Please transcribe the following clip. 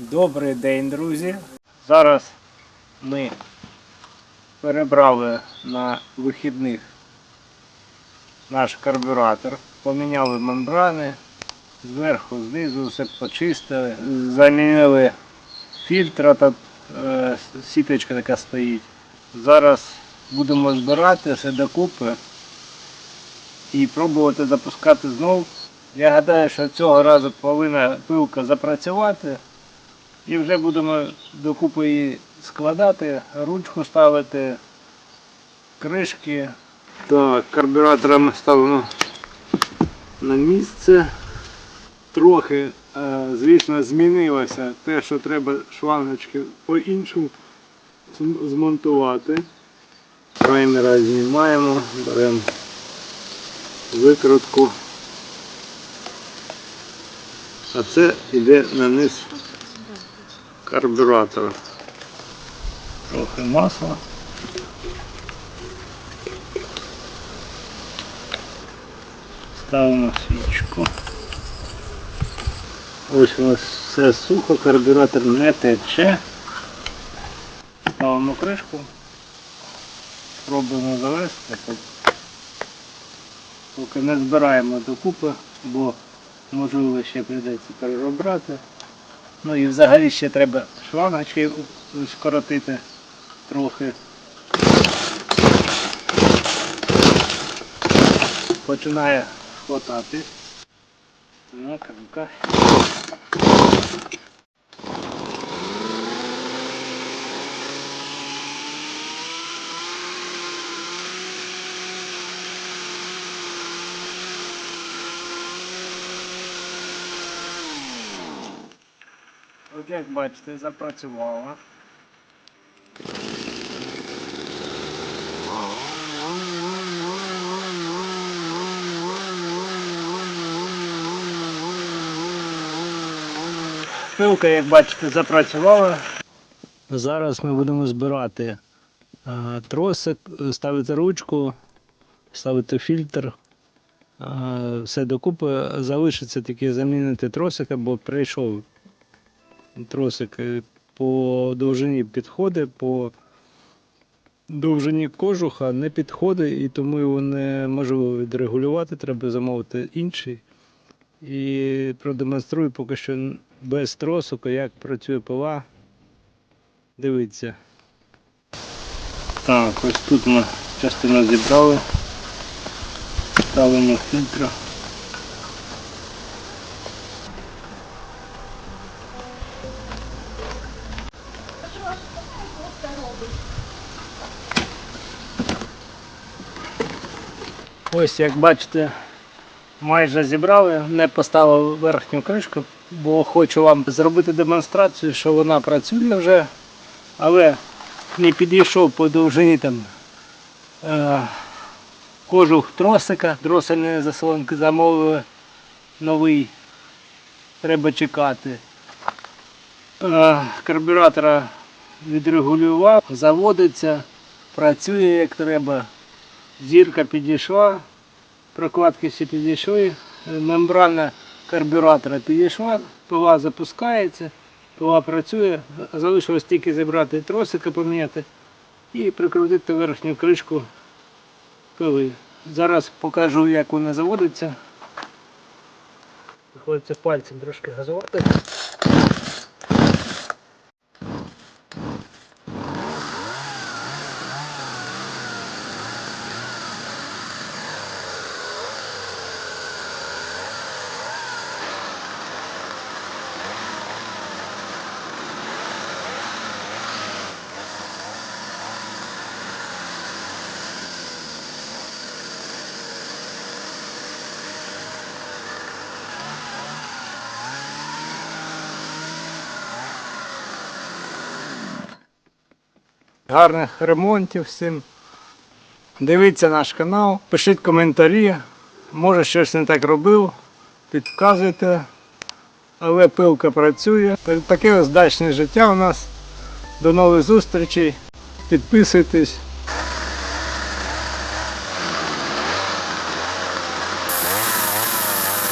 Добрий день, друзі. Зараз ми перебрали на вихідних наш карбюратор, поміняли мембрани, зверху, знизу все почистили, замінили фільтр, тут е, сіточка така стоїть. Зараз будемо збирати все докупи і пробувати запускати знову. Я гадаю, що цього разу повинна пилка запрацювати. І вже будемо докупи її складати, ручку ставити, кришки. Так, карбюратора ми ставимо на місце. Трохи, е, звісно, змінилося те, що треба шлангочки по-іншому змонтувати. Праймера знімаємо, беремо викрутку. А це йде на низ карбюратора. Трохи масла. Ставимо свічку. Ось у нас все сухо, карбюратор не тече. Ставимо кришку. Пробуємо завести. Поки не збираємо докупи, бо можливо ще прийдеться переробрати. Ну і взагалі ще треба шваночки скоротити трохи. Починає хватати. Так, рука. Як бачите, запрацювала. Пилка, як бачите, запрацювала. Зараз ми будемо збирати е, тросик, ставити ручку, ставити фільтр. Е, Все докупи. Залишиться тільки замінити тросик, бо прийшов тросик е, по довжині підходить, по довжині кожуха не підходить, і тому його неможливо відрегулювати, треба замовити інший. І продемонструю поки що без тросика, як працює пила. Дивіться. Так, ось тут ми частину зібрали. Ставимо фільтр. Ось як бачите, майже зібрали, не поставив верхню кришку, бо хочу вам зробити демонстрацію, що вона працює вже, але не підійшов по довжині там е, кожух тросика, дросельної заслонки замовили новий, треба чекати. Е, карбюратора відрегулював, заводиться, працює як треба. Зірка підійшла, прокладки всі підійшли, мембрана карбюратора підійшла, пила запускається, пила працює, залишилось тільки зібрати тросики, поміняти і прикрутити верхню кришку пили. Зараз покажу, як вона заводиться. Приходиться пальцем трошки газувати. Гарних ремонтів всім. Дивіться наш канал, пишіть коментарі. Може щось не так робив, підказуйте. Але пилка працює. Таке ось дачне життя у нас. До нових зустрічей. Підписуйтесь.